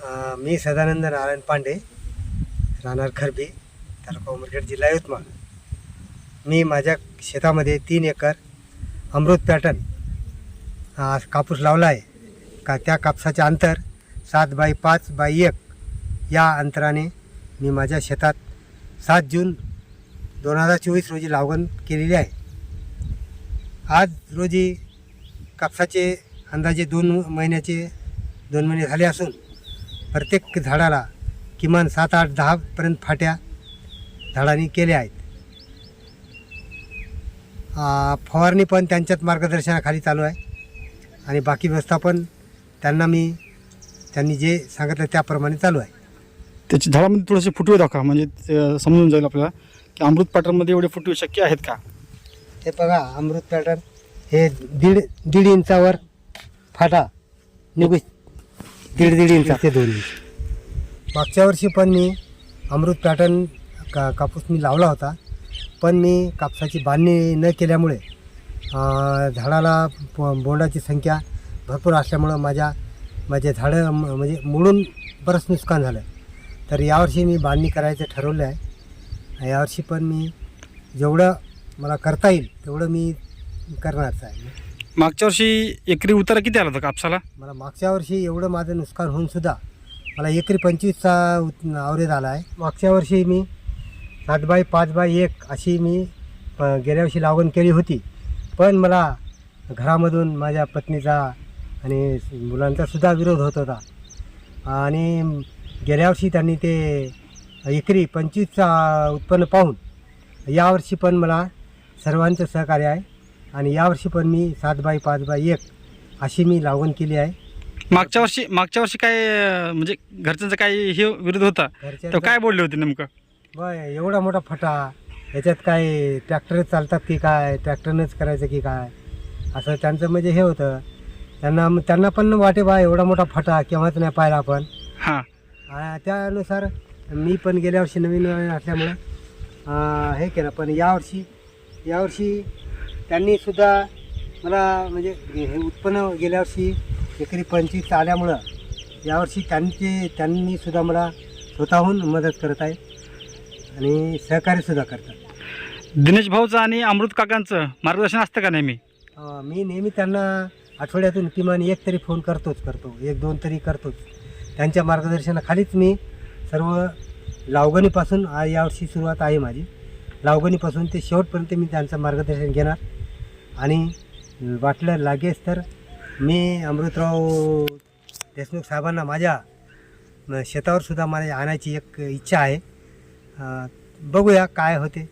मी सदानंद नारायण पांडे राहणार खरबी तालुका उमरखेड जिल्हा यवतमाळ. मी माझ्या शेतामध्ये तीन एकर अमृत पॅटर्न कापूस लावला आहे. का त्या कापसाचे अंतर सात बाय पाच बाय एक या अंतराने मी माझ्या शेतात सात जून दोन हजार चोवीस रोजी लागवण केलेली आहे. आज रोजी कापसाचे अंदाजे दोन महिन्याचे दोन महिने झाले असून प्रत्येक झाडाला किमान सात आठ दहापर्यंत फाट्या झाडांनी केल्या आहेत. आ, फवारणी पण त्यांच्याच मार्गदर्शनाखाली चालू आहे. आणि बाकी व्यवस्थापन त्यांना मी त्यांनी जे सांगितलं त्याप्रमाणे चालू आहे. त्याची झाडामध्ये थोडेसे फुटवे दाखवा म्हणजे समजून जाईल आपल्याला की अमृत पॅटर्नमध्ये एवढे फुटवे शक्य आहेत का? हे बघा अमृत पॅटर्न हे दीड दीड इंचावर फाटा निघू दीड दीड इंच. ते दोन इंच. मागच्या वर्षी पण मी अमृत पॅटर्न का कापूस मी लावला होता. पण मी कापसाची बांधणी न केल्यामुळे झाडाला ब- बोंडाची संख्या भरपूर असल्यामुळं माझ्या माझे झाडं म्हणजे मुळून बरंच नुकसान झालं तर यावर्षी मी बांधणी करायचं ठरवलं आहे. यावर्षी पण मी जेवढं मला करता येईल तेवढं मी करणारच आहे. मागच्या वर्षी एकरी उतारा किती आला होता कापसाला? मला मागच्या वर्षी एवढं माझं नुकसान होऊन सुद्धा मला एकरी पंचवीसचा आवरेज आला आहे. मागच्या वर्षी मी सात बाय पाच बाय एक अशी मी प गेल्या वर्षी लागवण केली होती. पण मला घरामधून माझ्या पत्नीचा आणि मुलांचा सुद्धा विरोध होत होता. आणि गेल्या वर्षी त्यांनी ते एकरी पंचवीसचा उत्पन्न पाहून यावर्षी पण मला सर्वांचं सहकार्य आहे. आणि यावर्षी पण मी सात बाय पाच बाय एक अशी मी लागवण केली आहे. मागच्या वर्षी मागच्या वर्षी काय अं, म्हणजे घरच्यांचा काय हे विरोध होता? तर काय बोलले होते नेमकं? बर एवढा मोठा फटा याच्यात काय ट्रॅक्टर चालतात की काय ट्रॅक्टरनंच करायचं की काय? असं त्यांचं म्हणजे हे होतं. त्यांना त्यांना पण वाटे बा एवढा मोठा फटा केव्हाच नाही पाहिला आपण. हां. आ, त्यानुसार मी पण गेल्या वर्षी नवीन नवीन असल्यामुळं आ, हे केलं. पण यावर्षी यावर्षी त्यांनी सुद्धा मला म्हणजे हे उत्पन्न गेल्या वर्षी एकरी पंचवीस आल्यामुळं यावर्षी त्यांचे त्यांनी सुद्धा मला स्वतःहून मदत करत आहे आणि सहकार्यसुद्धा करतात. दिनेश भाऊचं आणि अमृत काकांचं मार्गदर्शन असतं का नेहमी? अ, मी नेहमी त्यांना आठवड्यातून किमान एक तरी फोन करतोच करतो. एक दोन तरी करतोच. त्यांच्या मार्गदर्शनाखालीच मी सर्व लावगणीपासून आ- यावर्षी सुरुवात आहे माझी. लावगणीपासून ते शेवटपर्यंत मी त्यांचं मार्गदर्शन घेणार. आणि वाटलं लागेच तर मी अमृतराव देशमुख साहेबांना माझ्या शेतावरसुद्धा मला आणायची एक इच्छा आहे. बघूया काय होते.